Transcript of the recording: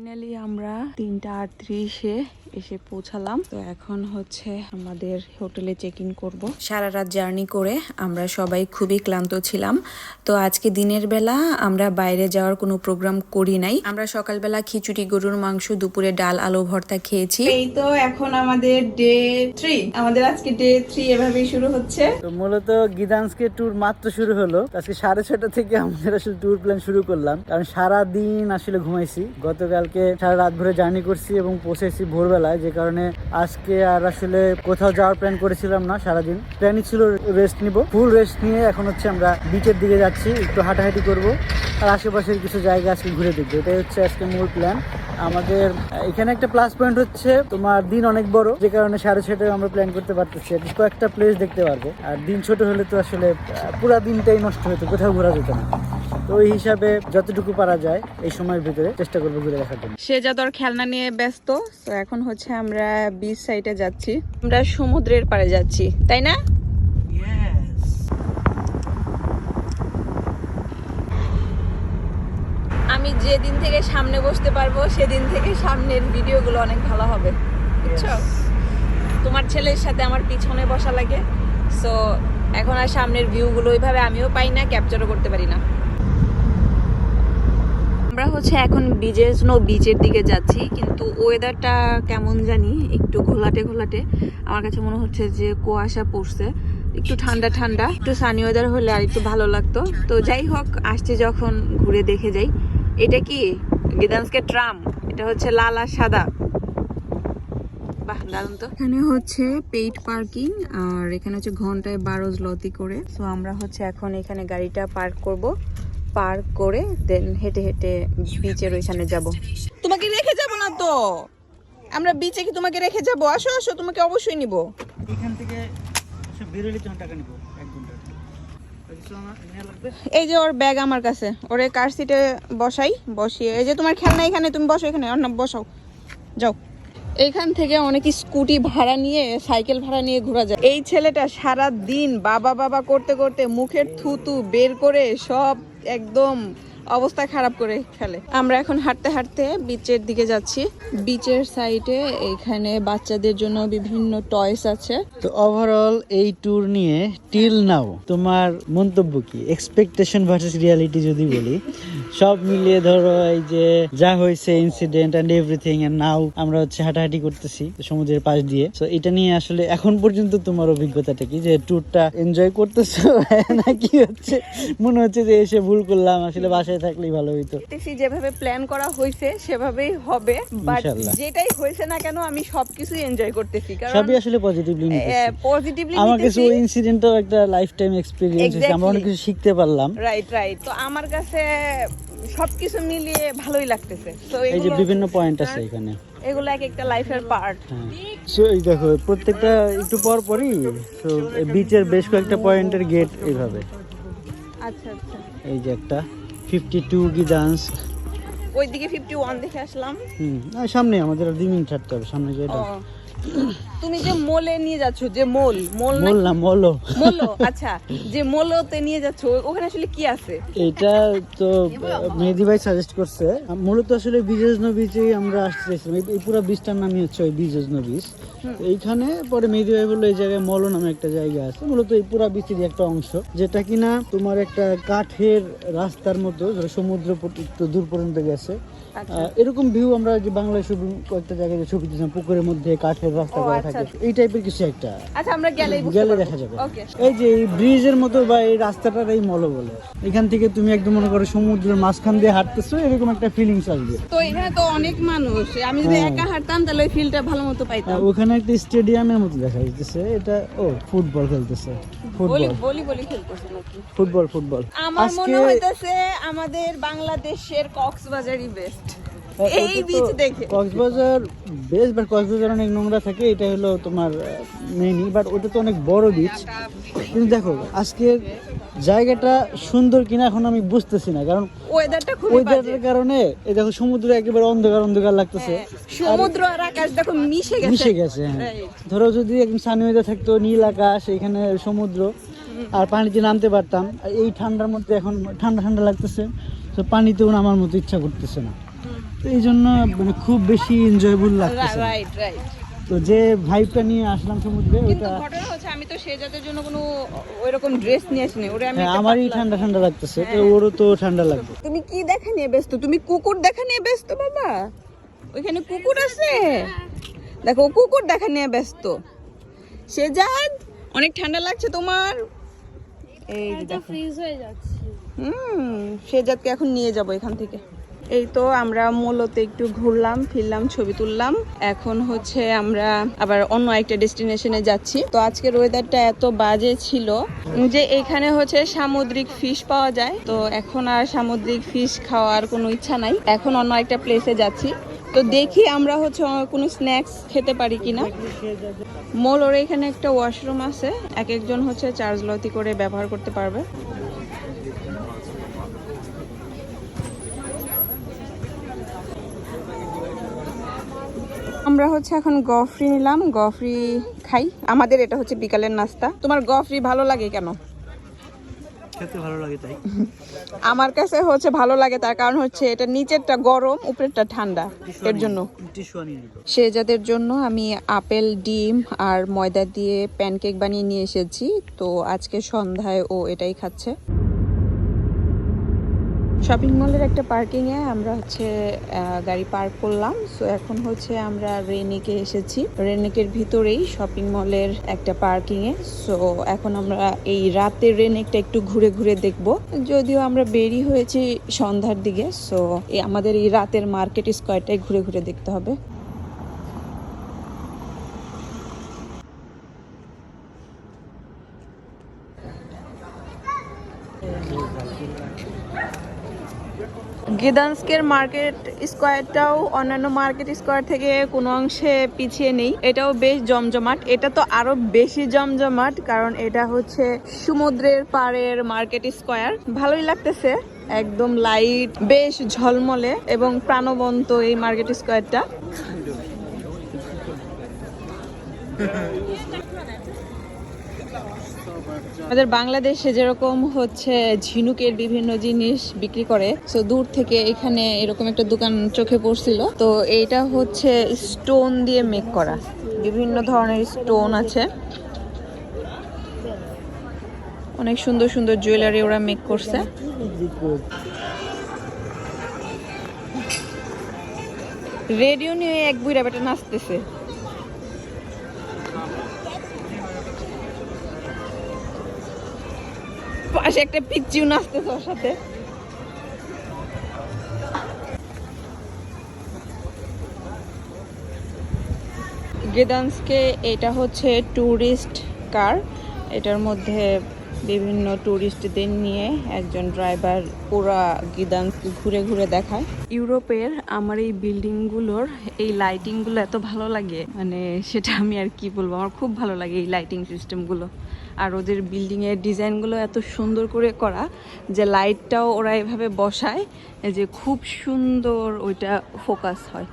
Finally আমরা তিনটা আটত্রিশে এসে পৌঁছালাম। তো এখন হচ্ছে আমাদের হোটেলে চেক ইন করব। সারা রাত জার্নি করে আমরা সবাই খুবই ক্লান্ত ছিলাম। তো আজকে দিনের বেলা আমরা বাইরে যাওয়ার কোনো প্রোগ্রাম করি নাই। আমরা সকালবেলা খিচুড়ি গরুর মাংস দুপুরে ডাল আলু ভর্তা খেয়েছি। এই তো এখন আমাদের ডে থ্রি আমাদের আজকে ডে থ্রি এভাবেই শুরু হচ্ছে। তো মূলত গিদান্সকে ট্যুর মাত্র শুরু হলো। আজকে সাড়ে ছটা থেকে আমাদের আসলে ট্যুর প্ল্যান শুরু করলাম। কারণ সারা দিন আসলে ঘুমাইছি। গতকালকে সারা রাত ভরে জার্নি করছি এবং পৌঁছেছি ভোরবেলায় যে কারণে আজকে আর আসলে কোথাও যাওয়ার প্ল্যান করেছিলাম না সারাদিন। প্ল্যানই ছিল রেস্ট নিব। ফুল রেস্ট নিয়ে এখন হচ্ছে আমরা বিচের দিকে যাচ্ছি, একটু হাঁটাহাঁটি করব। আর আশেপাশের কিছু জায়গা আজকে ঘুরে দেখব। এটাই হচ্ছে আজকে মূল প্ল্যান আমাদের, এখানে একটা প্লাস পয়েন্ট হচ্ছে তোমার দিন অনেক বড়, যে কারণে সাড়ে ছটায় আমরা প্ল্যান করতে পারতেছি। কয়েকটা প্লেস দেখতে পারব। আর দিন ছোট হলে তো আসলে পুরা দিনটাই নষ্ট হতো কোথাও ঘোরা যেত না। তো ওই হিসাবে যতটুকু পারা যায় এই সময়ের ভিতরে চেষ্টা করব ঘুরে দেখার জন্য। সে যা তোর খেলনা নিয়ে ব্যস্ত, তো এখন হচ্ছে আমরা বিচ সাইডে যাচ্ছি। আমরা সমুদ্রের পাড়ে যাচ্ছি, তাই না? আমি যেদিন থেকে সামনে বসতে পারব সেদিন থেকে সামনের ভিডিওগুলো অনেক ভালো হবে। বুঝছ? তোমার ছেলের সাথে আমার পিছনে বসা লাগে। সো এখন আর সামনের ভিউগুলো ওইভাবে আমিও পাই না ক্যাপচারও করতে পারি না। আমরা হচ্ছে এখন বিচের স্নো বিচের দিকে যাচ্ছি কিন্তু ওয়েদারটা কেমন জানি একটু ঘোলাটে ঘোলাটে। আমার কাছে মনে হচ্ছে যে কুয়াশা পড়ছে একটু ঠান্ডা ঠান্ডা। একটু সানি ওয়েদার হলে আর একটু ভালো লাগতো। তো যাই হোক আসছে যখন ঘুরে দেখে যাই। এটা কি? গিদান্সকে ট্রাম। এটা হচ্ছে লাল আর সাদা। বাহ দারুণ তো। এখানে হচ্ছে পেইড পার্কিং আর এখানে হচ্ছে ঘন্টায় বারো লতি করে। তো আমরা হচ্ছে এখন এখানে গাড়িটা পার্ক করব। পার্ক করে দেন হেঁটে হেঁটে বিচের ওইখানে যাব। তোমাকে রেখে যাব না তো? আমরা বিচে কি তোমাকে রেখে যাব? আসো আসো তোমাকে অবশ্যই নিব। এখান থেকে বেরোলে টাকা নিবো এক ঘণ্টা এই যে ওর ব্যাগ আমার কাছে। ওরে কার সিটে বসাই, বসিয়ে এই যে তোমার খেলনা এখানে, তুমি বসো এখানে অন্য বসাও। যাও। এইখান থেকে অনেক স্কুটি ভাড়া নিয়ে, সাইকেল ভাড়া নিয়ে ঘোরা যায়। এই ছেলেটা সারা দিন বাবা বাবা করতে করতে মুখের থুতু বের করে সব একদম অবস্থা খারাপ করে ফেলে। আমরা এখন হাঁটতে হাঁটতে বিচের দিকে যাচ্ছি। বিচের সাইডে এখানে বাচ্চাদের জন্য বিভিন্ন টয়স আছে। তো ওভারঅল এই ট্যুর নিয়ে টিল নাও তোমার মন্তব্য কি? এক্সপেকটেশন ভার্সেস রিয়ালিটি যদি বলি, সব মিলিয়ে ধরো এই যে যা হয়েছে incident and everything and now আমরা হচ্ছে হাঁটাহাঁটি করতেছি সমুদ্রের পাশ দিয়ে। তো এটা নিয়ে আসলে এখন পর্যন্ত তোমার অভিজ্ঞতাটা কি? যে ট্যুরটা এনজয় করতেছো নাকি হচ্ছে মনে হচ্ছে যে এসে ভুল করলাম, আসলে বাসায় থাকলেই ভালো হইতো। যেভাবে প্ল্যান করা হয়েছে সেভাবেই হবে। বাট যেটাই হয়েছে না কেন আমি সবকিছু এনজয় করতেছি। কারণ সবই আসলে পজিটিভলি পজিটিভলি আমার কাছে ওই ইনসিডেন্টটাও একটা লাইফ টাইম এক্সপিরিয়েন্স হয়েছে। আমরা অনেক কিছু শিখতে পারলাম। রাইট রাইট তো আমার কাছে সবকিছু মিলিয়ে ভালোই লাগতেছে। তো এই যে বিভিন্ন পয়েন্ট আছে এখানে। এগুলো এক একটা লাইফের পার্ট সো এই দেখো প্রত্যেকটা একটু পর পরই তো বিচের বেশ কয়েকটা পয়েন্টের গেট এইভাবে আচ্ছা আচ্ছা। এই যে একটা। ফিফটি টু গিদান্স ওইদিকে ফিফটি ওয়ান দেখে আসলাম। হুম সামনে আমাদের আর দুই মিনিট হাঁটতে হবে সামনে যে এটা। ও। তুমি যে মোলে নিয়ে যাচ্ছ যে মোল মোল মোল না বলো মোলো আচ্ছা যে মোলোতে নিয়ে যাচ্ছ ওখানে আসলে কি আছে? এটা তো মেহেদি ভাই সাজেস্ট করছে। মূলত আসলে বিজেজনো বিচেই আমরা আসতে চাইছিলাম। এই- পুরো বিচটার নামই হচ্ছে ওই বিজেজনো বিচ তো এইখানে পরে মেহেদি ভাই বলল এই জায়গায় মলো নামে একটা জায়গা আছে। মূলত এই পুরো বিচেরই একটা অংশ। যেটা কিনা তোমার একটা কাঠের রাস্তার মতো সমুদ্র একটু দূর পর্যন্ত গেছে। আচ্ছা। এরকম ভিউ আমরা যে বাংলাদেশে কয়েকটা জায়গায় যে ছবি দিয়েছিলাম পুকুরের মধ্যে কাঠের রাস্তা করা আচ্ছা, থাকে। এই টাইপের কিছু একটা। আচ্ছা আমরা গেলেই গেলে দেখা যাবে। এই যে এই ব্রিজের মতো বা এই রাস্তাটার এই মল বলে এখান থেকে তুমি একদম মনে করো সমুদ্রের মাঝখান দিয়ে হাঁটতেছো এরকম একটা ফিলিংস আসবে তো এখানে তো অনেক মানুষ। আমি যদি হ্যাঁ। একা হাঁটতাম তাহলে ওই ফিলটা ভালো মতো পাইতাম। ওখানে একটা স্টেডিয়ামের মতো দেখা যাচ্ছে এটা ও ফুটবল খেলতেছে। ফুটবল বলি বলি বলি খেলতেছে নাকি? ফুটবল ফুটবল আমার মনে হইতেছে আমাদের বাংলাদেশের কক্সবাজারই বেস্ট হ্যাঁ, এই ওটা দেখে। কক্সবাজার বেশ বাট কক্সবাজার অনেক নোংরা থাকে এটা হলো তোমার মেইনই বাট ওটা তো অনেক বড় বিচ কিন্তু দেখো আজকের জায়গাটা সুন্দর কিনা এখন আমি বুঝতেছি না কারণ ওয়েদারটা ওয়েদারের কারণে এই দেখো সমুদ্র একেবারে অন্ধকার অন্ধকার লাগতেছে। সমুদ্র আর আকাশ দেখো মিশে গেছে। মিশে গেছে হ্যাঁ। ধরো যদি একদম সানি ওয়েদার থাকতো নীল আকাশ এখানে সমুদ্র আর পানিতে নামতে পারতাম এই ঠান্ডার মধ্যে এখন ঠান্ডা ঠান্ডা লাগতেছে তো পানিতেও নামার মতো ইচ্ছা করতেছে না। তো এই জন্য মানে খুব বেশি এনজয়েবল লাগতেছে। রাইট রাইট তো যে ভাইবটা নিয়ে আসলাম সমুদ্রে কিন্তু ওটা ঘটনা হচ্ছে আমি তো সে জাতের জন্য কোনো ওইরকম ড্রেস নিয়ে আসিনি ওরে আমি হ্যাঁ আমারই ঠান্ডা ঠান্ডা লাগতেছে তো হ্যাঁ। ওরও তো ঠান্ডা লাগবে। তুমি কি দেখা নিয়ে ব্যস্ত? তুমি কুকুর দেখা নিয়ে ব্যস্ত বাবা? ওইখানে কুকুর আছে? দেখো ও কুকুর দেখা নিয়ে ব্যস্ত। সে যাদ অনেক ঠান্ডা লাগছে তোমার? এই যে ফ্রিজ হয়ে যাচ্ছে। হুম সে জাতকে এখন নিয়ে যাব এখান থেকে। এই তো আমরা মূলত একটু ঘুরলাম, ফিরলাম, ছবি তুললাম। এখন হচ্ছে আমরা আবার অন্য একটা ডেস্টিনেশনে যাচ্ছি। তো আজকের ওয়েদারটা এত বাজে ছিল যে এখানে হচ্ছে সামুদ্রিক ফিশ পাওয়া যায়। তো এখন আর সামুদ্রিক ফিশ খাওয়ার কোনো ইচ্ছা নাই। এখন অন্য একটা প্লেসে যাচ্ছি। তো দেখি আমরা হচ্ছে কোনো স্ন্যাক্স খেতে পারি কিনা। মল ওর এখানে একটা ওয়াশরুম আছে। এক একজন হচ্ছে চার্জ লতি করে ব্যবহার করতে পারবে। আমরা হচ্ছে এখন গফরি নিলাম গফরি খাই। আমাদের এটা হচ্ছে বিকালের নাস্তা। তোমার গফরি ভালো লাগে কেন? খেতে ভালো লাগে তাই। আমার কাছে হচ্ছে ভালো লাগে তার কারণ হচ্ছে এটা নিচেরটা গরম উপরেরটা ঠান্ডা এর জন্য। টিস্যু সে যাদের জন্য আমি আপেল ডিম আর ময়দা দিয়ে প্যানকেক বানিয়ে নিয়ে এসেছি। তো আজকে সন্ধ্যায় ও এটাই খাচ্ছে। শপিং মলের একটা পার্কিংয়ে আমরা হচ্ছে গাড়ি পার্ক করলাম। সো এখন হচ্ছে আমরা রেনিকে এসেছি। রেনেকের ভিতরেই শপিং মলের একটা পার্কিংয়ে সো এখন আমরা এই রাতের রেনেকটা একটু ঘুরে ঘুরে দেখব। যদিও আমরা বেরি হয়েছি সন্ধ্যার দিকে। সো আমাদের এই রাতের মার্কেট স্কোয়ারটাই ঘুরে ঘুরে দেখতে হবে। গেদান্সকের মার্কেট স্কোয়ারটাও অন্যান্য মার্কেট স্কোয়ার থেকে কোনো অংশে পিছিয়ে নেই। এটাও বেশ জমজমাট। এটা তো আরও বেশি জমজমাট কারণ এটা হচ্ছে সমুদ্রের পাড়ের মার্কেট স্কোয়ার। ভালোই লাগতেছে। একদম লাইট, বেশ ঝলমলে এবং প্রাণবন্ত এই মার্কেট স্কোয়ারটা। আমাদের বাংলাদেশে যেরকম হচ্ছে ঝিনুকের বিভিন্ন জিনিস বিক্রি করে তো দূর থেকে এখানে এরকম একটা দোকান চোখে পড়ছিল। তো এইটা হচ্ছে স্টোন দিয়ে মেক করা। বিভিন্ন ধরনের স্টোন আছে। অনেক সুন্দর সুন্দর জুয়েলারি ওরা মেক করছে। রেডিও নিয়ে এক বুড়া বেটা নাচতেছে। পাশে একটা পিচ্চিও নাচতেছে ওর সাথে। গেদান্সকে এটা হচ্ছে ট্যুরিস্ট কার এটার মধ্যে বিভিন্ন ট্যুরিস্টদের নিয়ে একজন ড্রাইভার পুরা গিদান্সকে ঘুরে ঘুরে দেখায়। ইউরোপের আমার এই বিল্ডিংগুলোর এই লাইটিংগুলো এত ভালো লাগে মানে সেটা আমি আর কি বলব? আমার খুব ভালো লাগে এই লাইটিং সিস্টেমগুলো। আর ওদের বিল্ডিংয়ের ডিজাইনগুলো এত সুন্দর করে করা যে লাইটটাও ওরা এভাবে বসায় যে খুব সুন্দর ওইটা ফোকাস হয়।